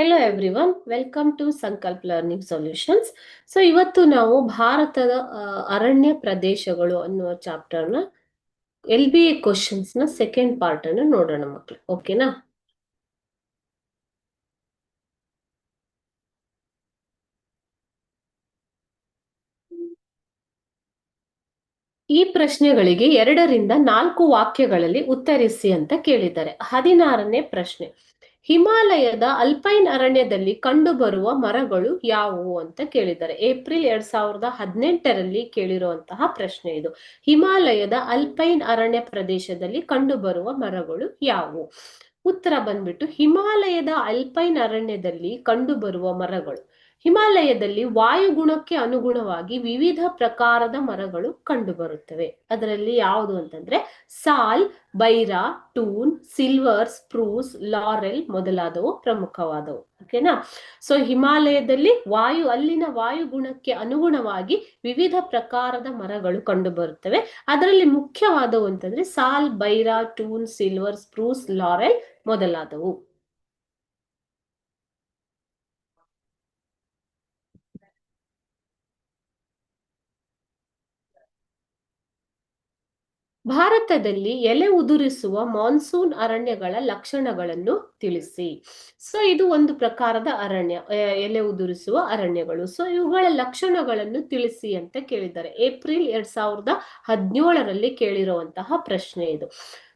Hello every welcome to Sankalp learning solutions so ಇವತ್ತು ನಾವು ಭಾರತದ ಅರಣ್ಯ ಪ್ರದೇಶಗಳು ಅನ್ನುವ ಚಾಪ್ಟರ್ನ ಎಲ್ ಬಿ ಎ ನ ಸೆಕೆಂಡ್ ಪಾರ್ಟ್ ಅನ್ನು ನೋಡೋಣ ಮಕ್ಕಳು ಓಕೆನಾ ಈ ಪ್ರಶ್ನೆಗಳಿಗೆ ಎರಡರಿಂದ ನಾಲ್ಕು ವಾಕ್ಯಗಳಲ್ಲಿ ಉತ್ತರಿಸಿ ಅಂತ ಕೇಳಿದ್ದಾರೆ ಹದಿನಾರನೇ ಪ್ರಶ್ನೆ ಹಿಮಾಲಯದ ಅಲ್ಪೈನ್ ಅರಣ್ಯದಲ್ಲಿ ಕಂಡುಬರುವ ಮರಗಳು ಯಾವುವು ಅಂತ ಕೇಳಿದ್ದಾರೆ ಏಪ್ರಿಲ್ ಎರಡ್ ಸಾವಿರದ ಹದಿನೆಂಟರಲ್ಲಿ ಕೇಳಿರುವಂತಹ ಪ್ರಶ್ನೆ ಇದು ಹಿಮಾಲಯದ ಅಲ್ಪೈನ್ ಅರಣ್ಯ ಪ್ರದೇಶದಲ್ಲಿ ಕಂಡುಬರುವ ಮರಗಳು ಯಾವುವು ಉತ್ತರ ಬಂದ್ಬಿಟ್ಟು ಹಿಮಾಲಯದ ಅಲ್ಪೈನ್ ಅರಣ್ಯದಲ್ಲಿ ಕಂಡುಬರುವ ಮರಗಳು ಹಿಮಾಲಯದಲ್ಲಿ ವಾಯುಗುಣಕ್ಕೆ ಅನುಗುಣವಾಗಿ ವಿವಿಧ ಪ್ರಕಾರದ ಮರಗಳು ಕಂಡುಬರುತ್ತವೆ ಅದರಲ್ಲಿ ಯಾವುದು ಅಂತಂದ್ರೆ ಸಾಲ್ ಬೈರಾ ಟೂನ್ ಸಿಲ್ವರ್ ಸ್ಪ್ರೂಸ್ ಲಾರೆಲ್ ಮೊದಲಾದವು ಪ್ರಮುಖವಾದವು ಓಕೆನಾ ಸೊ ಹಿಮಾಲಯದಲ್ಲಿ ವಾಯು ಅಲ್ಲಿನ ವಾಯುಗುಣಕ್ಕೆ ಅನುಗುಣವಾಗಿ ವಿವಿಧ ಪ್ರಕಾರದ ಮರಗಳು ಕಂಡುಬರುತ್ತವೆ ಅದರಲ್ಲಿ ಮುಖ್ಯವಾದವು ಅಂತಂದ್ರೆ ಸಾಲ್ ಬೈರಾ ಟೂನ್ ಸಿಲ್ವರ್ ಸ್ಪ್ರೂಸ್ ಲಾರೆಲ್ ಮೊದಲಾದವು ಭಾರತದಲ್ಲಿ ಎಲೆ ಉದುರಿಸುವ ಮಾನ್ಸೂನ್ ಅರಣ್ಯಗಳ ಲಕ್ಷಣಗಳನ್ನು ತಿಳಿಸಿ ಸೊ ಇದು ಒಂದು ಪ್ರಕಾರದ ಅರಣ್ಯ ಎಲೆ ಉದುರಿಸುವ ಅರಣ್ಯಗಳು ಸೊ ಇವುಗಳ ಲಕ್ಷಣಗಳನ್ನು ತಿಳಿಸಿ ಅಂತ ಕೇಳಿದ್ದಾರೆ ಏಪ್ರಿಲ್ ಎರಡ್ ಸಾವಿರದ ಹದಿನೇಳರಲ್ಲಿ ಕೇಳಿರುವಂತಹ ಪ್ರಶ್ನೆ ಇದು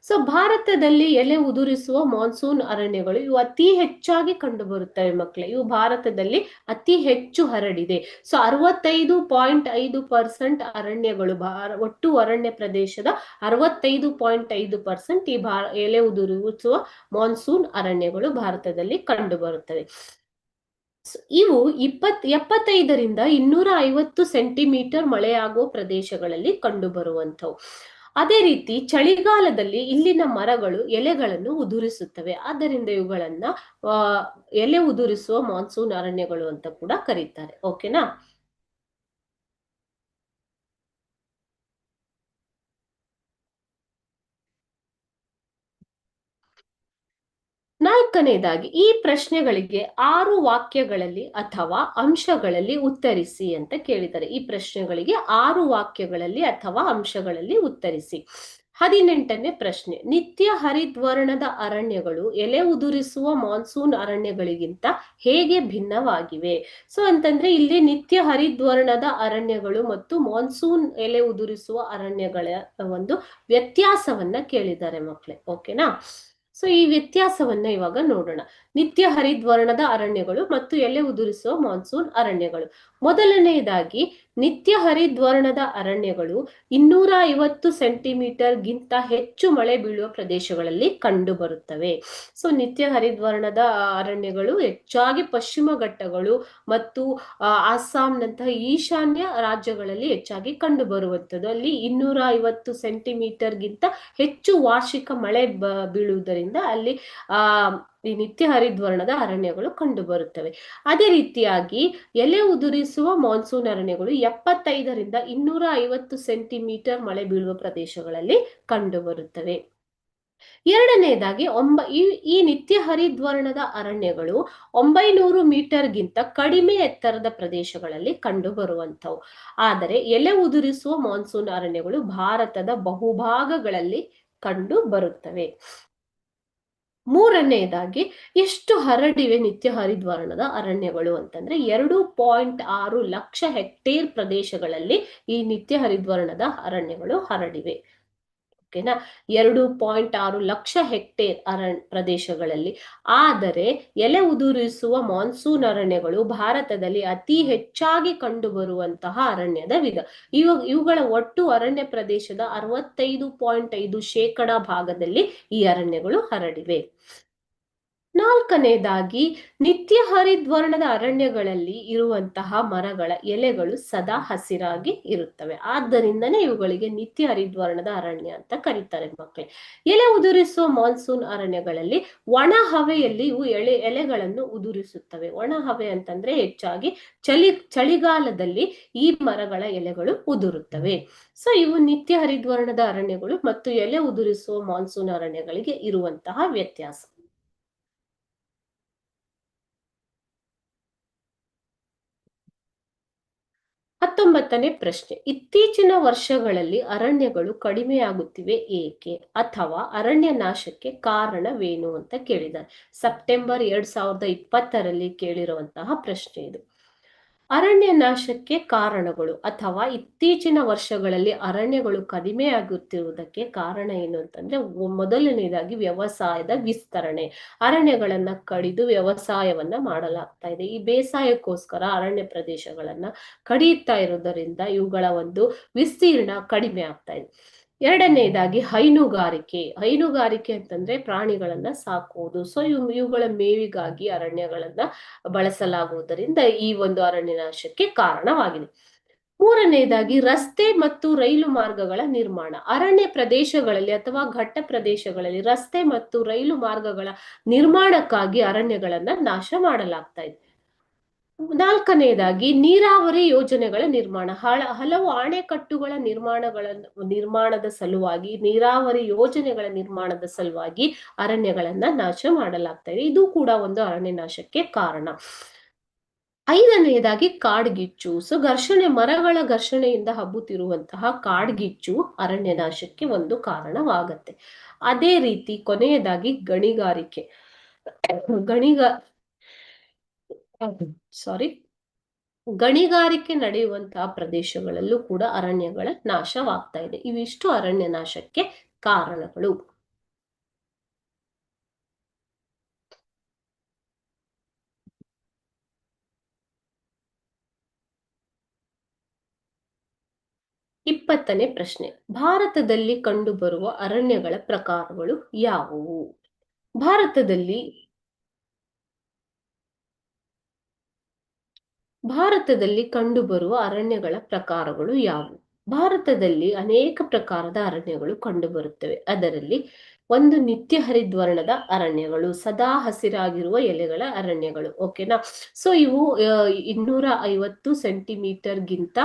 ಸೊ ಭಾರತದಲ್ಲಿ ಎಲೆ ಉದುರಿಸುವ ಮಾನ್ಸೂನ್ ಅರಣ್ಯಗಳು ಇವು ಅತಿ ಹೆಚ್ಚಾಗಿ ಕಂಡು ಬರುತ್ತವೆ ಮಕ್ಕಳೇ ಇವು ಭಾರತದಲ್ಲಿ ಅತಿ ಹೆಚ್ಚು ಹರಡಿದೆ ಸೊ ಅರವತ್ತೈದು ಪಾಯಿಂಟ್ ಐದು ಪರ್ಸೆಂಟ್ ಅರಣ್ಯಗಳು ಒಟ್ಟು ಅರಣ್ಯ ಪ್ರದೇಶದ ಅರವತ್ತೈದು ಪಾಯಿಂಟ್ ಐದು ಪರ್ಸೆಂಟ್ ಈ ಭಾರ ಎಲೆ ಉದುರಿಸುವ ಮಾನ್ಸೂನ್ ಅರಣ್ಯಗಳು ಭಾರತದಲ್ಲಿ ಕಂಡು ಬರುತ್ತವೆ ಇವು ಇಪ್ಪತ್ ಎಪ್ಪತ್ತೈದರಿಂದ ಇನ್ನೂರ ಐವತ್ತು ಸೆಂಟಿಮೀಟರ್ ಮಳೆಯಾಗುವ ಪ್ರದೇಶಗಳಲ್ಲಿ ಕಂಡು ಬರುವಂಥವು ಅದೇ ರೀತಿ ಚಳಿಗಾಲದಲ್ಲಿ ಇಲ್ಲಿನ ಮರಗಳು ಎಲೆಗಳನ್ನು ಉದುರಿಸುತ್ತವೆ ಆದ್ದರಿಂದ ಇವುಗಳನ್ನ ಎಲೆ ಉದುರಿಸುವ ಮಾನ್ಸೂನ್ ಅರಣ್ಯಗಳು ಅಂತ ಕೂಡ ಕರೀತಾರೆ ಓಕೆನಾ ನಾಲ್ಕನೇದಾಗಿ ಈ ಪ್ರಶ್ನೆಗಳಿಗೆ ಆರು ವಾಕ್ಯಗಳಲ್ಲಿ ಅಥವಾ ಅಂಶಗಳಲ್ಲಿ ಉತ್ತರಿಸಿ ಅಂತ ಕೇಳಿದ್ದಾರೆ ಈ ಪ್ರಶ್ನೆಗಳಿಗೆ ಆರು ವಾಕ್ಯಗಳಲ್ಲಿ ಅಥವಾ ಅಂಶಗಳಲ್ಲಿ ಉತ್ತರಿಸಿ ಹದಿನೆಂಟನೇ ಪ್ರಶ್ನೆ ನಿತ್ಯ ಹರಿದ್ವರ್ಣದ ಅರಣ್ಯಗಳು ಎಲೆ ಉದುರಿಸುವ ಮಾನ್ಸೂನ್ ಅರಣ್ಯಗಳಿಗಿಂತ ಹೇಗೆ ಭಿನ್ನವಾಗಿವೆ ಸೊ ಅಂತಂದ್ರೆ ಇಲ್ಲಿ ನಿತ್ಯ ಹರಿದ್ವರ್ಣದ ಅರಣ್ಯಗಳು ಮತ್ತು ಮಾನ್ಸೂನ್ ಎಲೆ ಉದುರಿಸುವ ಅರಣ್ಯಗಳ ಒಂದು ವ್ಯತ್ಯಾಸವನ್ನ ಕೇಳಿದ್ದಾರೆ ಮಕ್ಕಳೇ ಓಕೆನಾ ಸೊ ಈ ವ್ಯತ್ಯಾಸವನ್ನ ಇವಾಗ ನೋಡೋಣ ನಿತ್ಯ ಹರಿದ್ವರ್ಣದ ಅರಣ್ಯಗಳು ಮತ್ತು ಎಲೆ ಉದುರಿಸುವ ಮಾನ್ಸೂನ್ ಅರಣ್ಯಗಳು ಮೊದಲನೆಯದಾಗಿ ನಿತ್ಯ ಹರಿದ್ವರ್ಣದ ಅರಣ್ಯಗಳು ಇನ್ನೂರ ಐವತ್ತು ಸೆಂಟಿಮೀಟರ್ ಗಿಂತ ಹೆಚ್ಚು ಮಳೆ ಬೀಳುವ ಪ್ರದೇಶಗಳಲ್ಲಿ ಕಂಡು ಬರುತ್ತವೆ ಸೊ ನಿತ್ಯ ಹರಿದ್ವರ್ಣದ ಅರಣ್ಯಗಳು ಹೆಚ್ಚಾಗಿ ಪಶ್ಚಿಮ ಘಟ್ಟಗಳು ಮತ್ತು ಅಸ್ಸಾಂನಂತಹ ಈಶಾನ್ಯ ರಾಜ್ಯಗಳಲ್ಲಿ ಹೆಚ್ಚಾಗಿ ಕಂಡು ಬರುವಂಥದ್ದು ಅಲ್ಲಿ ಇನ್ನೂರ ಐವತ್ತು ಸೆಂಟಿಮೀಟರ್ ಗಿಂತ ಹೆಚ್ಚು ವಾರ್ಷಿಕ ಮಳೆ ಬೀಳುವುದರಿಂದ ಅಲ್ಲಿ ಆ ಈ ನಿತ್ಯ ಹರಿದ್ವರ್ಣದ ಅರಣ್ಯಗಳು ಕಂಡುಬರುತ್ತವೆ ಅದೇ ರೀತಿಯಾಗಿ ಎಲೆ ಉದುರಿಸುವ ಮಾನ್ಸೂನ್ ಅರಣ್ಯಗಳು ಎಪ್ಪತ್ತೈದರಿಂದ ಇನ್ನೂರ ಐವತ್ತು ಸೆಂಟಿಮೀಟರ್ ಮಳೆ ಬೀಳುವ ಪ್ರದೇಶಗಳಲ್ಲಿ ಕಂಡುಬರುತ್ತವೆ ಎರಡನೇದಾಗಿ ಒಂಬ ಈ ನಿತ್ಯ ಹರಿದ್ವರ್ಣದ ಅರಣ್ಯಗಳು ಒಂಬೈನೂರು ಮೀಟರ್ಗಿಂತ ಕಡಿಮೆ ಎತ್ತರದ ಪ್ರದೇಶಗಳಲ್ಲಿ ಬರುವಂಥವು ಆದರೆ ಎಲೆ ಉದುರಿಸುವ ಮಾನ್ಸೂನ್ ಅರಣ್ಯಗಳು ಭಾರತದ ಬಹುಭಾಗಗಳಲ್ಲಿ ಕಂಡು ಬರುತ್ತವೆ ಮೂರನೆಯದಾಗಿ ಎಷ್ಟು ಹರಡಿವೆ ನಿತ್ಯ ಹರಿದ್ವರ್ಣದ ಅರಣ್ಯಗಳು ಅಂತಂದ್ರೆ ಎರಡು ಪಾಯಿಂಟ್ ಆರು ಲಕ್ಷ ಹೆಕ್ಟೇರ್ ಪ್ರದೇಶಗಳಲ್ಲಿ ಈ ನಿತ್ಯ ಹರಿದ್ವರ್ಣದ ಅರಣ್ಯಗಳು ಹರಡಿವೆ ಓಕೆನ ಎರಡು ಪಾಯಿಂಟ್ ಆರು ಲಕ್ಷ ಹೆಕ್ಟೇರ್ ಅರಣ್ಯ ಪ್ರದೇಶಗಳಲ್ಲಿ ಆದರೆ ಎಲೆ ಉದುರಿಸುವ ಮಾನ್ಸೂನ್ ಅರಣ್ಯಗಳು ಭಾರತದಲ್ಲಿ ಅತಿ ಹೆಚ್ಚಾಗಿ ಕಂಡುಬರುವಂತಹ ಅರಣ್ಯದ ವಿಧ ಇವ ಇವುಗಳ ಒಟ್ಟು ಅರಣ್ಯ ಪ್ರದೇಶದ ಅರವತ್ತೈದು ಪಾಯಿಂಟ್ ಐದು ಶೇಕಡಾ ಭಾಗದಲ್ಲಿ ಈ ಅರಣ್ಯಗಳು ಹರಡಿವೆ ನಾಲ್ಕನೇದಾಗಿ ನಿತ್ಯ ಹರಿದ್ವರ್ಣದ ಅರಣ್ಯಗಳಲ್ಲಿ ಇರುವಂತಹ ಮರಗಳ ಎಲೆಗಳು ಸದಾ ಹಸಿರಾಗಿ ಇರುತ್ತವೆ ಆದ್ದರಿಂದನೇ ಇವುಗಳಿಗೆ ನಿತ್ಯ ಹರಿದ್ವರ್ಣದ ಅರಣ್ಯ ಅಂತ ಕರೀತಾರೆ ಮಕ್ಕಳೇ ಎಲೆ ಉದುರಿಸುವ ಮಾನ್ಸೂನ್ ಅರಣ್ಯಗಳಲ್ಲಿ ಒಣ ಹವೆಯಲ್ಲಿ ಇವು ಎಳೆ ಎಲೆಗಳನ್ನು ಉದುರಿಸುತ್ತವೆ ಒಣ ಹವೆ ಅಂತಂದ್ರೆ ಹೆಚ್ಚಾಗಿ ಚಳಿ ಚಳಿಗಾಲದಲ್ಲಿ ಈ ಮರಗಳ ಎಲೆಗಳು ಉದುರುತ್ತವೆ ಸೊ ಇವು ನಿತ್ಯ ಹರಿದ್ವರ್ಣದ ಅರಣ್ಯಗಳು ಮತ್ತು ಎಲೆ ಉದುರಿಸುವ ಮಾನ್ಸೂನ್ ಅರಣ್ಯಗಳಿಗೆ ಇರುವಂತಹ ವ್ಯತ್ಯಾಸ ಹತ್ತೊಂಬತ್ತನೇ ಪ್ರಶ್ನೆ ಇತ್ತೀಚಿನ ವರ್ಷಗಳಲ್ಲಿ ಅರಣ್ಯಗಳು ಕಡಿಮೆಯಾಗುತ್ತಿವೆ ಏಕೆ ಅಥವಾ ಅರಣ್ಯ ನಾಶಕ್ಕೆ ಕಾರಣವೇನು ಅಂತ ಕೇಳಿದ್ದಾರೆ ಸೆಪ್ಟೆಂಬರ್ ಎರಡ್ ಸಾವಿರದ ಇಪ್ಪತ್ತರಲ್ಲಿ ಕೇಳಿರುವಂತಹ ಪ್ರಶ್ನೆ ಇದು ಅರಣ್ಯ ನಾಶಕ್ಕೆ ಕಾರಣಗಳು ಅಥವಾ ಇತ್ತೀಚಿನ ವರ್ಷಗಳಲ್ಲಿ ಅರಣ್ಯಗಳು ಕಡಿಮೆ ಆಗುತ್ತಿರುವುದಕ್ಕೆ ಕಾರಣ ಏನು ಅಂತಂದ್ರೆ ಮೊದಲನೇದಾಗಿ ವ್ಯವಸಾಯದ ವಿಸ್ತರಣೆ ಅರಣ್ಯಗಳನ್ನ ಕಡಿದು ವ್ಯವಸಾಯವನ್ನ ಮಾಡಲಾಗ್ತಾ ಇದೆ ಈ ಬೇಸಾಯಕ್ಕೋಸ್ಕರ ಅರಣ್ಯ ಪ್ರದೇಶಗಳನ್ನ ಕಡಿಯುತ್ತಾ ಇರೋದರಿಂದ ಇವುಗಳ ಒಂದು ವಿಸ್ತೀರ್ಣ ಕಡಿಮೆ ಆಗ್ತಾ ಇದೆ ಎರಡನೆಯದಾಗಿ ಹೈನುಗಾರಿಕೆ ಹೈನುಗಾರಿಕೆ ಅಂತಂದ್ರೆ ಪ್ರಾಣಿಗಳನ್ನ ಸಾಕುವುದು ಸೊ ಇವು ಇವುಗಳ ಮೇವಿಗಾಗಿ ಅರಣ್ಯಗಳನ್ನ ಬಳಸಲಾಗುವುದರಿಂದ ಈ ಒಂದು ಅರಣ್ಯ ನಾಶಕ್ಕೆ ಕಾರಣವಾಗಿದೆ ಮೂರನೆಯದಾಗಿ ರಸ್ತೆ ಮತ್ತು ರೈಲು ಮಾರ್ಗಗಳ ನಿರ್ಮಾಣ ಅರಣ್ಯ ಪ್ರದೇಶಗಳಲ್ಲಿ ಅಥವಾ ಘಟ್ಟ ಪ್ರದೇಶಗಳಲ್ಲಿ ರಸ್ತೆ ಮತ್ತು ರೈಲು ಮಾರ್ಗಗಳ ನಿರ್ಮಾಣಕ್ಕಾಗಿ ಅರಣ್ಯಗಳನ್ನ ನಾಶ ಮಾಡಲಾಗ್ತಾ ಇದೆ ನಾಲ್ಕನೆಯದಾಗಿ ನೀರಾವರಿ ಯೋಜನೆಗಳ ನಿರ್ಮಾಣ ಹಳ ಹಲವು ಅಣೆಕಟ್ಟುಗಳ ನಿರ್ಮಾಣಗಳ ನಿರ್ಮಾಣದ ಸಲುವಾಗಿ ನೀರಾವರಿ ಯೋಜನೆಗಳ ನಿರ್ಮಾಣದ ಸಲುವಾಗಿ ಅರಣ್ಯಗಳನ್ನ ನಾಶ ಮಾಡಲಾಗ್ತದೆ ಇದು ಕೂಡ ಒಂದು ಅರಣ್ಯ ನಾಶಕ್ಕೆ ಕಾರಣ ಐದನೆಯದಾಗಿ ಕಾಡ್ಗಿಚ್ಚು ಸೊ ಘರ್ಷಣೆ ಮರಗಳ ಘರ್ಷಣೆಯಿಂದ ಹಬ್ಬುತ್ತಿರುವಂತಹ ಕಾಡ್ಗಿಚ್ಚು ಅರಣ್ಯ ನಾಶಕ್ಕೆ ಒಂದು ಕಾರಣವಾಗತ್ತೆ ಅದೇ ರೀತಿ ಕೊನೆಯದಾಗಿ ಗಣಿಗಾರಿಕೆ ಗಣಿಗ ಸಾರಿ ಗಣಿಗಾರಿಕೆ ನಡೆಯುವಂತಹ ಪ್ರದೇಶಗಳಲ್ಲೂ ಕೂಡ ಅರಣ್ಯಗಳ ನಾಶವಾಗ್ತಾ ಇದೆ ಇವಿಷ್ಟು ಅರಣ್ಯ ನಾಶಕ್ಕೆ ಕಾರಣಗಳು ಇಪ್ಪತ್ತನೇ ಪ್ರಶ್ನೆ ಭಾರತದಲ್ಲಿ ಕಂಡುಬರುವ ಅರಣ್ಯಗಳ ಪ್ರಕಾರಗಳು ಯಾವುವು ಭಾರತದಲ್ಲಿ ಭಾರತದಲ್ಲಿ ಕಂಡುಬರುವ ಅರಣ್ಯಗಳ ಪ್ರಕಾರಗಳು ಯಾವುವು ಭಾರತದಲ್ಲಿ ಅನೇಕ ಪ್ರಕಾರದ ಅರಣ್ಯಗಳು ಕಂಡುಬರುತ್ತವೆ ಅದರಲ್ಲಿ ಒಂದು ನಿತ್ಯ ಹರಿದ್ವರ್ಣದ ಅರಣ್ಯಗಳು ಸದಾ ಹಸಿರಾಗಿರುವ ಎಲೆಗಳ ಅರಣ್ಯಗಳು ಓಕೆನಾ ಸೊ ಇವು ಇನ್ನೂರ ಐವತ್ತು ಸೆಂಟಿಮೀಟರ್ಗಿಂತ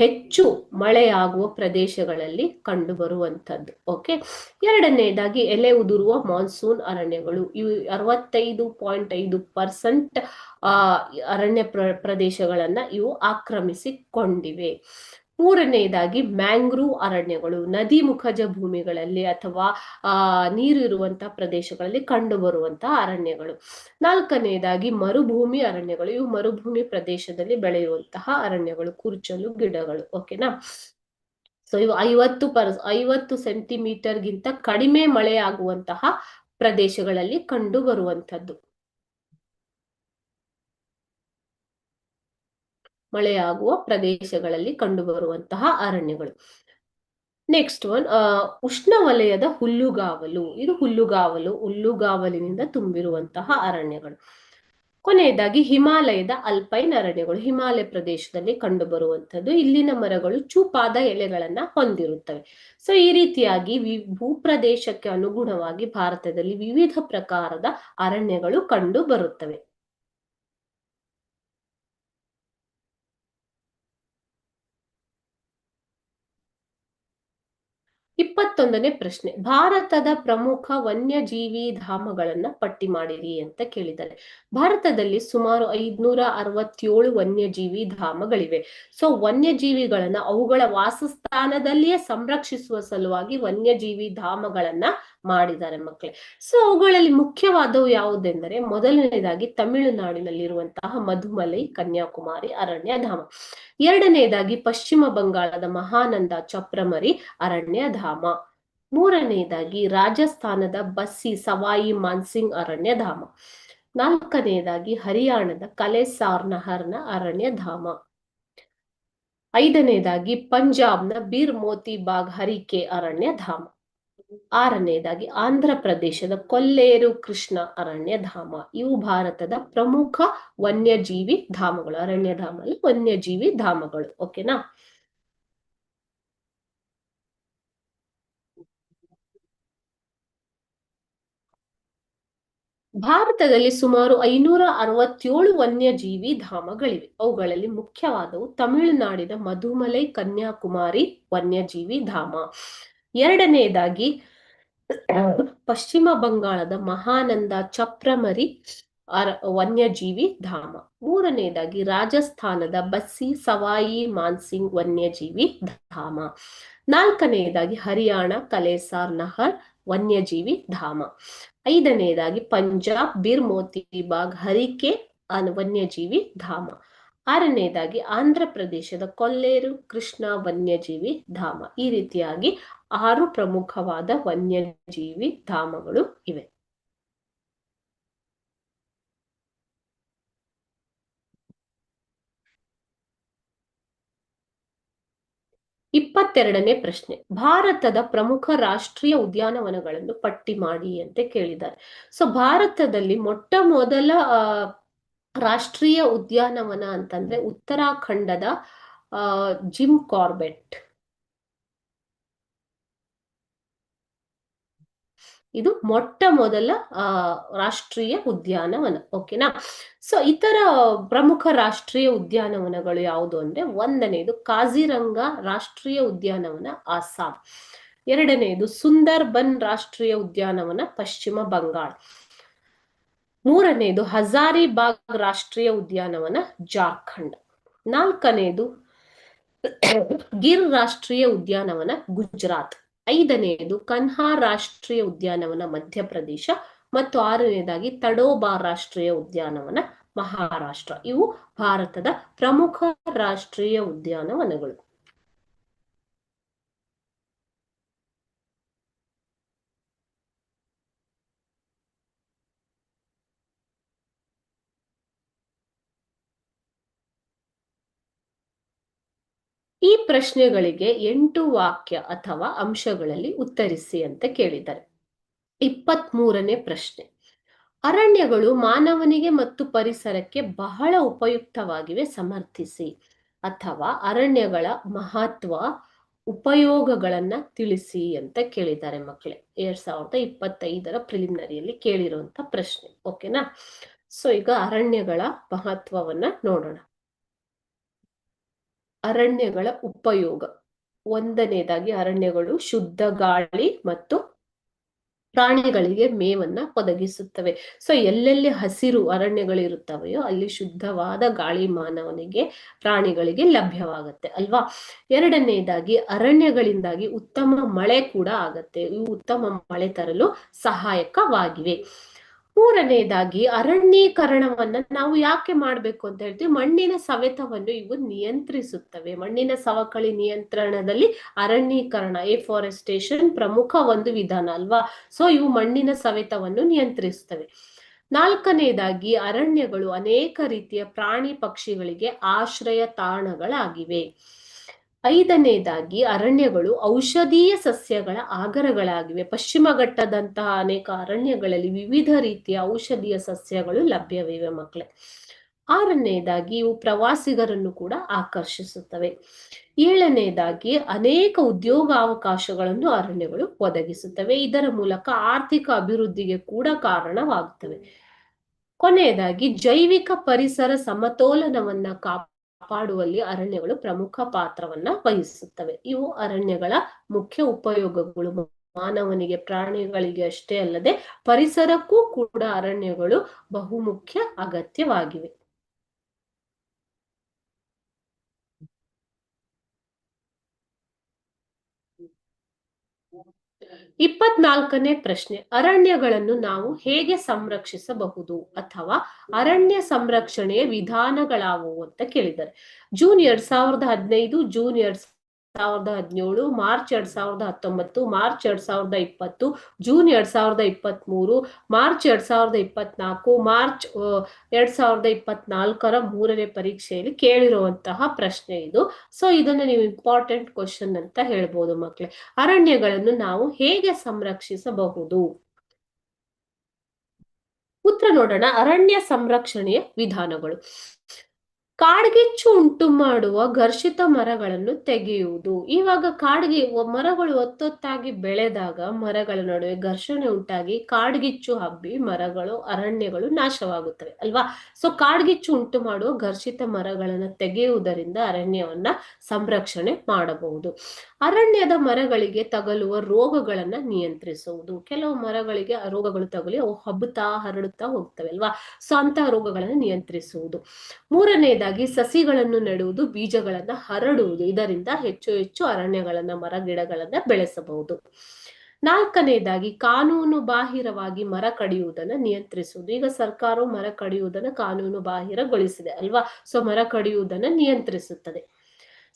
ಹೆಚ್ಚು ಮಳೆಯಾಗುವ ಪ್ರದೇಶಗಳಲ್ಲಿ ಕಂಡುಬರುವಂಥದ್ದು ಓಕೆ ಎರಡನೆಯದಾಗಿ ಎಲೆ ಉದುರುವ ಮಾನ್ಸೂನ್ ಅರಣ್ಯಗಳು ಇವು ಅರವತ್ತೈದು ಪಾಯಿಂಟ್ ಐದು ಪರ್ಸೆಂಟ್ ಅರಣ್ಯ ಪ್ರ ಪ್ರದೇಶಗಳನ್ನು ಇವು ಆಕ್ರಮಿಸಿಕೊಂಡಿವೆ ಮೂರನೆಯದಾಗಿ ಮ್ಯಾಂಗ್ರೂವ್ ಅರಣ್ಯಗಳು ನದಿ ಮುಖಜ ಭೂಮಿಗಳಲ್ಲಿ ಅಥವಾ ಆ ನೀರು ಇರುವಂತಹ ಪ್ರದೇಶಗಳಲ್ಲಿ ಕಂಡು ಬರುವಂತಹ ಅರಣ್ಯಗಳು ನಾಲ್ಕನೆಯದಾಗಿ ಮರುಭೂಮಿ ಅರಣ್ಯಗಳು ಇವು ಮರುಭೂಮಿ ಪ್ರದೇಶದಲ್ಲಿ ಬೆಳೆಯುವಂತಹ ಅರಣ್ಯಗಳು ಕುರ್ಚಲು ಗಿಡಗಳು ಓಕೆನಾ ಸೊ ಇವು ಐವತ್ತು ಪರ್ ಐವತ್ತು ಸೆಂಟಿಮೀಟರ್ಗಿಂತ ಕಡಿಮೆ ಮಳೆಯಾಗುವಂತಹ ಪ್ರದೇಶಗಳಲ್ಲಿ ಕಂಡು ಬರುವಂಥದ್ದು ಮಳೆಯಾಗುವ ಪ್ರದೇಶಗಳಲ್ಲಿ ಕಂಡುಬರುವಂತಹ ಅರಣ್ಯಗಳು ನೆಕ್ಸ್ಟ್ ಒನ್ ಉಷ್ಣವಲಯದ ಹುಲ್ಲುಗಾವಲು ಇದು ಹುಲ್ಲುಗಾವಲು ಹುಲ್ಲುಗಾವಲಿನಿಂದ ತುಂಬಿರುವಂತಹ ಅರಣ್ಯಗಳು ಕೊನೆಯದಾಗಿ ಹಿಮಾಲಯದ ಅಲ್ಪೈನ್ ಅರಣ್ಯಗಳು ಹಿಮಾಲಯ ಪ್ರದೇಶದಲ್ಲಿ ಕಂಡುಬರುವಂಥದ್ದು ಇಲ್ಲಿನ ಮರಗಳು ಚೂಪಾದ ಎಲೆಗಳನ್ನ ಹೊಂದಿರುತ್ತವೆ ಸೊ ಈ ರೀತಿಯಾಗಿ ವಿ ಭೂಪ್ರದೇಶಕ್ಕೆ ಅನುಗುಣವಾಗಿ ಭಾರತದಲ್ಲಿ ವಿವಿಧ ಪ್ರಕಾರದ ಅರಣ್ಯಗಳು ಕಂಡು ಬರುತ್ತವೆ but ಇಪ್ಪತ್ತೊಂದನೇ ಪ್ರಶ್ನೆ ಭಾರತದ ಪ್ರಮುಖ ವನ್ಯಜೀವಿ ಧಾಮಗಳನ್ನ ಪಟ್ಟಿ ಮಾಡಿರಿ ಅಂತ ಕೇಳಿದ್ದಾರೆ ಭಾರತದಲ್ಲಿ ಸುಮಾರು ಐದ್ನೂರ ಅರವತ್ತೇಳು ವನ್ಯಜೀವಿ ಧಾಮಗಳಿವೆ ಸೊ ವನ್ಯಜೀವಿಗಳನ್ನ ಅವುಗಳ ವಾಸಸ್ಥಾನದಲ್ಲಿಯೇ ಸಂರಕ್ಷಿಸುವ ಸಲುವಾಗಿ ವನ್ಯಜೀವಿ ಧಾಮಗಳನ್ನ ಮಾಡಿದ್ದಾರೆ ಮಕ್ಕಳೇ ಸೊ ಅವುಗಳಲ್ಲಿ ಮುಖ್ಯವಾದವು ಯಾವುದೆಂದರೆ ಮೊದಲನೇದಾಗಿ ತಮಿಳುನಾಡಿನಲ್ಲಿರುವಂತಹ ಮಧುಮಲೈ ಕನ್ಯಾಕುಮಾರಿ ಅರಣ್ಯ ಧಾಮ ಎರಡನೆಯದಾಗಿ ಪಶ್ಚಿಮ ಬಂಗಾಳದ ಮಹಾನಂದ ಚಪ್ರಮರಿ ಅರಣ್ಯ ಧಾಮ ಮೂರನೆಯದಾಗಿ ರಾಜಸ್ಥಾನದ ಬಸ್ಸಿ ಸವಾಯಿ ಮಾನ್ಸಿಂಗ್ ಅರಣ್ಯಧಾಮ ನಾಲ್ಕನೆಯದಾಗಿ ಹರಿಯಾಣದ ಕಲೆಸಾರ್ನಹರ್ನ ಅರಣ್ಯಧಾಮ ಐದನೇದಾಗಿ ಪಂಜಾಬ್ನ ಬೀರ್ ಮೋತಿ ಬಾಗ್ ಹರಿಕೆ ಅರಣ್ಯ ಧಾಮ ಆರನೇದಾಗಿ ಆಂಧ್ರ ಪ್ರದೇಶದ ಕೊಲ್ಲೇರು ಕೃಷ್ಣ ಅರಣ್ಯ ಧಾಮ ಇವು ಭಾರತದ ಪ್ರಮುಖ ವನ್ಯಜೀವಿ ಧಾಮಗಳು ಅರಣ್ಯ ಧಾಮ ವನ್ಯಜೀವಿ ಧಾಮಗಳು ಓಕೆನಾ ಭಾರತದಲ್ಲಿ ಸುಮಾರು ಐನೂರ ಅರವತ್ತೇಳು ವನ್ಯಜೀವಿ ಧಾಮಗಳಿವೆ ಅವುಗಳಲ್ಲಿ ಮುಖ್ಯವಾದವು ತಮಿಳುನಾಡಿನ ಮಧುಮಲೈ ಕನ್ಯಾಕುಮಾರಿ ವನ್ಯಜೀವಿ ಧಾಮ ಎರಡನೆಯದಾಗಿ ಪಶ್ಚಿಮ ಬಂಗಾಳದ ಮಹಾನಂದ ಚಪ್ರಮರಿ ಅರ ವನ್ಯಜೀವಿ ಧಾಮ ಮೂರನೆಯದಾಗಿ ರಾಜಸ್ಥಾನದ ಬಸ್ಸಿ ಸವಾಯಿ ಮಾನ್ಸಿಂಗ್ ವನ್ಯಜೀವಿ ಧಾಮ ನಾಲ್ಕನೆಯದಾಗಿ ಹರಿಯಾಣ ಕಲೇಸಾರ್ ನಹರ್ ವನ್ಯಜೀವಿ ಧಾಮ ಐದನೇದಾಗಿ ಪಂಜಾಬ್ ಬಿರ್ ಮೋತಿಬಾಗ್ ಹರಿಕೆ ವನ್ಯಜೀವಿ ಧಾಮ ಆರನೆಯದಾಗಿ ಆಂಧ್ರ ಪ್ರದೇಶದ ಕೊಲ್ಲೇರು ಕೃಷ್ಣ ವನ್ಯಜೀವಿ ಧಾಮ ಈ ರೀತಿಯಾಗಿ ಆರು ಪ್ರಮುಖವಾದ ವನ್ಯಜೀವಿ ಧಾಮಗಳು ಇವೆ ಇಪ್ಪತ್ತೆರಡನೇ ಪ್ರಶ್ನೆ ಭಾರತದ ಪ್ರಮುಖ ರಾಷ್ಟ್ರೀಯ ಉದ್ಯಾನವನಗಳನ್ನು ಪಟ್ಟಿ ಮಾಡಿ ಅಂತ ಕೇಳಿದ್ದಾರೆ ಸೊ ಭಾರತದಲ್ಲಿ ಮೊಟ್ಟ ಮೊದಲ ರಾಷ್ಟ್ರೀಯ ಉದ್ಯಾನವನ ಅಂತಂದ್ರೆ ಉತ್ತರಾಖಂಡದ ಜಿಮ್ ಕಾರ್ಬೆಟ್ ಇದು ಮೊಟ್ಟ ಮೊದಲ ರಾಷ್ಟ್ರೀಯ ಉದ್ಯಾನವನ ಓಕೆನಾ ಸೊ ಇತರ ಪ್ರಮುಖ ರಾಷ್ಟ್ರೀಯ ಉದ್ಯಾನವನಗಳು ಯಾವುದು ಅಂದ್ರೆ ಒಂದನೇದು ಕಾಜಿರಂಗ ರಾಷ್ಟ್ರೀಯ ಉದ್ಯಾನವನ ಅಸ್ಸಾಂ ಎರಡನೆಯದು ಬನ್ ರಾಷ್ಟ್ರೀಯ ಉದ್ಯಾನವನ ಪಶ್ಚಿಮ ಬಂಗಾಳ ಮೂರನೆಯದು ಹಜಾರಿಬಾಗ್ ರಾಷ್ಟ್ರೀಯ ಉದ್ಯಾನವನ ಜಾರ್ಖಂಡ್ ನಾಲ್ಕನೇದು ಗಿರ್ ರಾಷ್ಟ್ರೀಯ ಉದ್ಯಾನವನ ಗುಜರಾತ್ ಐದನೆಯದು ಕನ್ಹಾ ರಾಷ್ಟ್ರೀಯ ಉದ್ಯಾನವನ ಮಧ್ಯಪ್ರದೇಶ ಮತ್ತು ಆರನೆಯದಾಗಿ ತಡೋಬಾ ರಾಷ್ಟ್ರೀಯ ಉದ್ಯಾನವನ ಮಹಾರಾಷ್ಟ್ರ ಇವು ಭಾರತದ ಪ್ರಮುಖ ರಾಷ್ಟ್ರೀಯ ಉದ್ಯಾನವನಗಳು ಈ ಪ್ರಶ್ನೆಗಳಿಗೆ ಎಂಟು ವಾಕ್ಯ ಅಥವಾ ಅಂಶಗಳಲ್ಲಿ ಉತ್ತರಿಸಿ ಅಂತ ಕೇಳಿದ್ದಾರೆ ಇಪ್ಪತ್ತ್ ಮೂರನೇ ಪ್ರಶ್ನೆ ಅರಣ್ಯಗಳು ಮಾನವನಿಗೆ ಮತ್ತು ಪರಿಸರಕ್ಕೆ ಬಹಳ ಉಪಯುಕ್ತವಾಗಿವೆ ಸಮರ್ಥಿಸಿ ಅಥವಾ ಅರಣ್ಯಗಳ ಮಹತ್ವ ಉಪಯೋಗಗಳನ್ನ ತಿಳಿಸಿ ಅಂತ ಕೇಳಿದ್ದಾರೆ ಮಕ್ಕಳೇ ಎರಡ್ ಸಾವಿರದ ಇಪ್ಪತ್ತೈದರ ಪ್ರಿಲಿಮಿನರಿಯಲ್ಲಿ ಕೇಳಿರುವಂತ ಪ್ರಶ್ನೆ ಓಕೆನಾ ಸೊ ಈಗ ಅರಣ್ಯಗಳ ಮಹತ್ವವನ್ನ ನೋಡೋಣ ಅರಣ್ಯಗಳ ಉಪಯೋಗ ಒಂದನೇದಾಗಿ ಅರಣ್ಯಗಳು ಶುದ್ಧ ಗಾಳಿ ಮತ್ತು ಪ್ರಾಣಿಗಳಿಗೆ ಮೇವನ್ನ ಒದಗಿಸುತ್ತವೆ ಸೊ ಎಲ್ಲೆಲ್ಲಿ ಹಸಿರು ಅರಣ್ಯಗಳಿರುತ್ತವೆಯೋ ಅಲ್ಲಿ ಶುದ್ಧವಾದ ಗಾಳಿ ಮಾನವನಿಗೆ ಪ್ರಾಣಿಗಳಿಗೆ ಲಭ್ಯವಾಗುತ್ತೆ ಅಲ್ವಾ ಎರಡನೇದಾಗಿ ಅರಣ್ಯಗಳಿಂದಾಗಿ ಉತ್ತಮ ಮಳೆ ಕೂಡ ಆಗತ್ತೆ ಇವು ಉತ್ತಮ ಮಳೆ ತರಲು ಸಹಾಯಕವಾಗಿವೆ ಮೂರನೇದಾಗಿ ಅರಣ್ಯೀಕರಣವನ್ನ ನಾವು ಯಾಕೆ ಮಾಡಬೇಕು ಅಂತ ಹೇಳ್ತೀವಿ ಮಣ್ಣಿನ ಸವೆತವನ್ನು ಇವು ನಿಯಂತ್ರಿಸುತ್ತವೆ ಮಣ್ಣಿನ ಸವಕಳಿ ನಿಯಂತ್ರಣದಲ್ಲಿ ಅರಣ್ಯೀಕರಣ ಎಫಾರೆಸ್ಟೇಷನ್ ಪ್ರಮುಖ ಒಂದು ವಿಧಾನ ಅಲ್ವಾ ಸೊ ಇವು ಮಣ್ಣಿನ ಸವೆತವನ್ನು ನಿಯಂತ್ರಿಸುತ್ತವೆ ನಾಲ್ಕನೇದಾಗಿ ಅರಣ್ಯಗಳು ಅನೇಕ ರೀತಿಯ ಪ್ರಾಣಿ ಪಕ್ಷಿಗಳಿಗೆ ಆಶ್ರಯ ತಾಣಗಳಾಗಿವೆ ಐದನೇದಾಗಿ ಅರಣ್ಯಗಳು ಔಷಧೀಯ ಸಸ್ಯಗಳ ಆಗರಗಳಾಗಿವೆ ಪಶ್ಚಿಮ ಘಟ್ಟದಂತಹ ಅನೇಕ ಅರಣ್ಯಗಳಲ್ಲಿ ವಿವಿಧ ರೀತಿಯ ಔಷಧೀಯ ಸಸ್ಯಗಳು ಲಭ್ಯವಿವೆ ಮಕ್ಕಳೇ ಆರನೇದಾಗಿ ಇವು ಪ್ರವಾಸಿಗರನ್ನು ಕೂಡ ಆಕರ್ಷಿಸುತ್ತವೆ ಏಳನೇದಾಗಿ ಅನೇಕ ಉದ್ಯೋಗಾವಕಾಶಗಳನ್ನು ಅರಣ್ಯಗಳು ಒದಗಿಸುತ್ತವೆ ಇದರ ಮೂಲಕ ಆರ್ಥಿಕ ಅಭಿವೃದ್ಧಿಗೆ ಕೂಡ ಕಾರಣವಾಗುತ್ತವೆ ಕೊನೆಯದಾಗಿ ಜೈವಿಕ ಪರಿಸರ ಸಮತೋಲನವನ್ನ ಕಾಪ ಕಾಪಾಡುವಲ್ಲಿ ಅರಣ್ಯಗಳು ಪ್ರಮುಖ ಪಾತ್ರವನ್ನ ವಹಿಸುತ್ತವೆ ಇವು ಅರಣ್ಯಗಳ ಮುಖ್ಯ ಉಪಯೋಗಗಳು ಮಾನವನಿಗೆ ಪ್ರಾಣಿಗಳಿಗೆ ಅಷ್ಟೇ ಅಲ್ಲದೆ ಪರಿಸರಕ್ಕೂ ಕೂಡ ಅರಣ್ಯಗಳು ಬಹುಮುಖ್ಯ ಅಗತ್ಯವಾಗಿವೆ ಇಪ್ಪತ್ನಾಲ್ಕನೇ ಪ್ರಶ್ನೆ ಅರಣ್ಯಗಳನ್ನು ನಾವು ಹೇಗೆ ಸಂರಕ್ಷಿಸಬಹುದು ಅಥವಾ ಅರಣ್ಯ ಸಂರಕ್ಷಣೆಯ ವಿಧಾನಗಳಾವುವು ಅಂತ ಕೇಳಿದ್ದಾರೆ ಜೂನ್ ಎರಡ್ ಸಾವಿರದ ಹದಿನೈದು ಜೂನ್ ಎರಡ್ ಸಾವಿರದ ಹದಿನೇಳು ಮಾರ್ಚ್ ಎರಡ್ ಸಾವಿರದ ಹತ್ತೊಂಬತ್ತು ಮಾರ್ಚ್ ಎರಡ್ ಸಾವಿರದ ಇಪ್ಪತ್ತು ಜೂನ್ ಎರಡ್ ಸಾವಿರದ ಇಪ್ಪತ್ತ್ ಮೂರು ಮಾರ್ಚ್ ಎರಡ್ ಸಾವಿರದ ಇಪ್ಪತ್ನಾಲ್ಕು ಮಾರ್ಚ್ ಎರಡ್ ಸಾವಿರದ ಇಪ್ಪತ್ನಾಲ್ಕರ ಮೂರನೇ ಪರೀಕ್ಷೆಯಲ್ಲಿ ಕೇಳಿರುವಂತಹ ಪ್ರಶ್ನೆ ಇದು ಸೊ ಇದನ್ನ ನೀವು ಇಂಪಾರ್ಟೆಂಟ್ ಕ್ವಶನ್ ಅಂತ ಹೇಳ್ಬೋದು ಮಕ್ಕಳೇ ಅರಣ್ಯಗಳನ್ನು ನಾವು ಹೇಗೆ ಸಂರಕ್ಷಿಸಬಹುದು ಉತ್ತರ ನೋಡೋಣ ಅರಣ್ಯ ಸಂರಕ್ಷಣೆಯ ವಿಧಾನಗಳು ಕಾಡ್ಗಿಚ್ಚು ಉಂಟು ಮಾಡುವ ಘರ್ಷಿತ ಮರಗಳನ್ನು ತೆಗೆಯುವುದು ಇವಾಗ ಕಾಡ್ಗಿ ಮರಗಳು ಒತ್ತೊತ್ತಾಗಿ ಬೆಳೆದಾಗ ಮರಗಳ ನಡುವೆ ಘರ್ಷಣೆ ಉಂಟಾಗಿ ಕಾಡ್ಗಿಚ್ಚು ಹಬ್ಬಿ ಮರಗಳು ಅರಣ್ಯಗಳು ನಾಶವಾಗುತ್ತವೆ ಅಲ್ವಾ ಸೊ ಕಾಡ್ಗಿಚ್ಚು ಉಂಟು ಮಾಡುವ ಘರ್ಷಿತ ಮರಗಳನ್ನು ತೆಗೆಯುವುದರಿಂದ ಅರಣ್ಯವನ್ನ ಸಂರಕ್ಷಣೆ ಮಾಡಬಹುದು ಅರಣ್ಯದ ಮರಗಳಿಗೆ ತಗಲುವ ರೋಗಗಳನ್ನ ನಿಯಂತ್ರಿಸುವುದು ಕೆಲವು ಮರಗಳಿಗೆ ರೋಗಗಳು ತಗುಲಿ ಅವು ಹಬ್ಬುತ್ತಾ ಹರಡುತ್ತಾ ಹೋಗ್ತವೆ ಅಲ್ವಾ ಸೊ ಅಂತಹ ರೋಗಗಳನ್ನು ನಿಯಂತ್ರಿಸುವುದು ಮೂರನೇ ಎರಡನೇದಾಗಿ ಸಸಿಗಳನ್ನು ನೆಡುವುದು ಬೀಜಗಳನ್ನ ಹರಡುವುದು ಇದರಿಂದ ಹೆಚ್ಚು ಹೆಚ್ಚು ಅರಣ್ಯಗಳನ್ನ ಮರ ಗಿಡಗಳನ್ನ ಬೆಳೆಸಬಹುದು ನಾಲ್ಕನೇದಾಗಿ ಕಾನೂನು ಬಾಹಿರವಾಗಿ ಮರ ಕಡಿಯುವುದನ್ನು ನಿಯಂತ್ರಿಸುವುದು ಈಗ ಸರ್ಕಾರವು ಮರ ಕಡಿಯುವುದನ್ನು ಕಾನೂನು ಬಾಹಿರಗೊಳಿಸಿದೆ ಅಲ್ವಾ ಸೊ ಮರ ಕಡಿಯುವುದನ್ನು ನಿಯಂತ್ರಿಸುತ್ತದೆ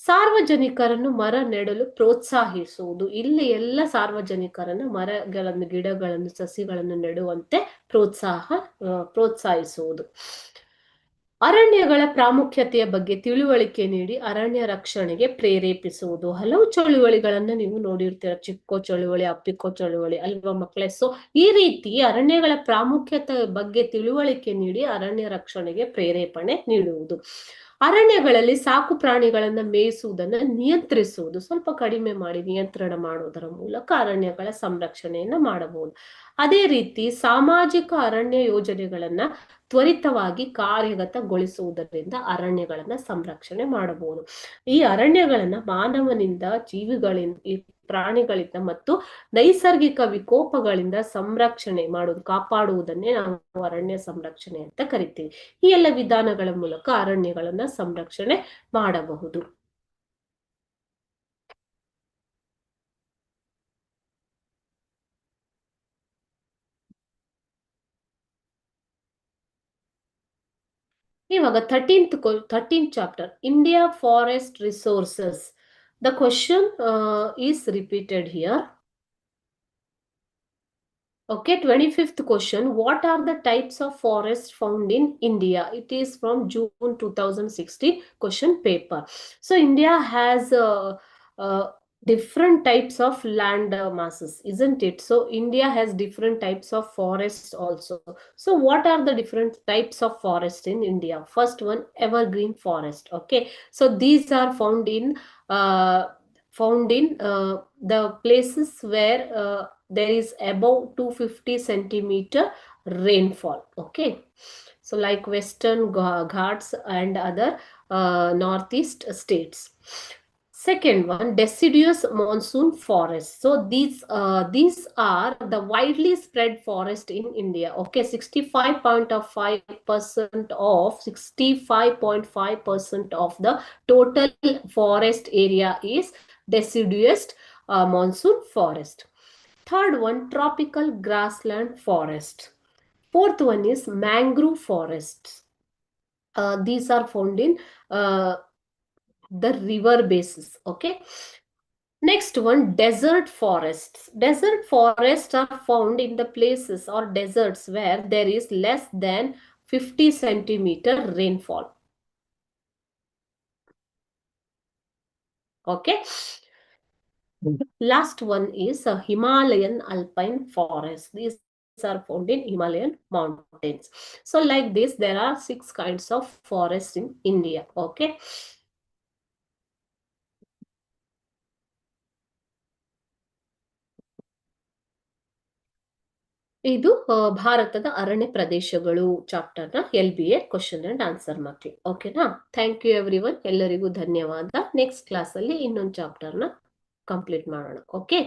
ಸಾರ್ವಜನಿಕರನ್ನು ಮರ ನೆಡಲು ಪ್ರೋತ್ಸಾಹಿಸುವುದು ಇಲ್ಲಿ ಎಲ್ಲ ಸಾರ್ವಜನಿಕರನ್ನು ಮರಗಳನ್ನು ಗಿಡಗಳನ್ನು ಸಸಿಗಳನ್ನು ನೆಡುವಂತೆ ಪ್ರೋತ್ಸಾಹ ಪ್ರೋತ್ಸಾಹಿಸುವುದು ಅರಣ್ಯಗಳ ಪ್ರಾಮುಖ್ಯತೆಯ ಬಗ್ಗೆ ತಿಳುವಳಿಕೆ ನೀಡಿ ಅರಣ್ಯ ರಕ್ಷಣೆಗೆ ಪ್ರೇರೇಪಿಸುವುದು ಹಲವು ಚಳುವಳಿಗಳನ್ನ ನೀವು ನೋಡಿರ್ತೀರ ಚಿಕ್ಕೋ ಚಳುವಳಿ ಅಪ್ಪಿಕೋ ಚಳುವಳಿ ಅಲ್ವಾ ಮಕ್ಕಳೇ ಸೊ ಈ ರೀತಿ ಅರಣ್ಯಗಳ ಪ್ರಾಮುಖ್ಯತೆ ಬಗ್ಗೆ ತಿಳುವಳಿಕೆ ನೀಡಿ ಅರಣ್ಯ ರಕ್ಷಣೆಗೆ ಪ್ರೇರೇಪಣೆ ನೀಡುವುದು ಅರಣ್ಯಗಳಲ್ಲಿ ಸಾಕು ಪ್ರಾಣಿಗಳನ್ನ ಮೇಯಿಸುವುದನ್ನ ನಿಯಂತ್ರಿಸುವುದು ಸ್ವಲ್ಪ ಕಡಿಮೆ ಮಾಡಿ ನಿಯಂತ್ರಣ ಮಾಡುವುದರ ಮೂಲಕ ಅರಣ್ಯಗಳ ಸಂರಕ್ಷಣೆಯನ್ನ ಮಾಡಬಹುದು ಅದೇ ರೀತಿ ಸಾಮಾಜಿಕ ಅರಣ್ಯ ಯೋಜನೆಗಳನ್ನ ತ್ವರಿತವಾಗಿ ಕಾರ್ಯಗತಗೊಳಿಸುವುದರಿಂದ ಅರಣ್ಯಗಳನ್ನ ಸಂರಕ್ಷಣೆ ಮಾಡಬಹುದು ಈ ಅರಣ್ಯಗಳನ್ನ ಮಾನವನಿಂದ ಜೀವಿಗಳಿಂದ ಪ್ರಾಣಿಗಳಿಂದ ಮತ್ತು ನೈಸರ್ಗಿಕ ವಿಕೋಪಗಳಿಂದ ಸಂರಕ್ಷಣೆ ಮಾಡುವುದು ಕಾಪಾಡುವುದನ್ನೇ ನಾವು ಅರಣ್ಯ ಸಂರಕ್ಷಣೆ ಅಂತ ಕರಿತೀವಿ ಈ ಎಲ್ಲ ವಿಧಾನಗಳ ಮೂಲಕ ಅರಣ್ಯಗಳನ್ನ ಸಂರಕ್ಷಣೆ ಮಾಡಬಹುದು ಇವಾಗ thirteenth thirteen chapter India forest resources the question is repeated here Okay, 25th question. What are the types of forests found in India? It is from June 2016 question paper. So, India has uh, uh, different types of land masses isn't it so india has different types of forests also so what are the different types of forest in india first one evergreen forest okay so these are found in uh, found in uh, the places where uh, there is above 250 centimeter rainfall okay so like western ghats and other uh, northeast states Second one, deciduous monsoon forest. So these uh, these are the widely spread forest in India. Okay, 65.5% of 65.5% of the total forest area is deciduous uh, monsoon forest. Third one, tropical grassland forest. Fourth one is mangrove forests. Uh, these are found in uh, the river basins okay next one desert forests desert forests are found in the places or deserts where there is less than 50 centimeter rainfall okay last one is a himalayan alpine forest these are found in Himalayan mountains. So like this, there are six kinds of forests in India. Okay. ಇದು ಭಾರತದ ಅರಣ್ಯ ಪ್ರದೇಶಗಳು chapter ನ L B A question and answer ಮಕ್ಕಳು ಓಕೆನಾ thank you every one ಎಲ್ಲರಿಗೂ ಧನ್ಯವಾದ next class ಅಲ್ಲಿ ಇನ್ನೊಂದು ಚಾಪ್ಟರ್ ಕಂಪ್ಲೀಟ್ ಮಾಡೋಣ ಓಕೆ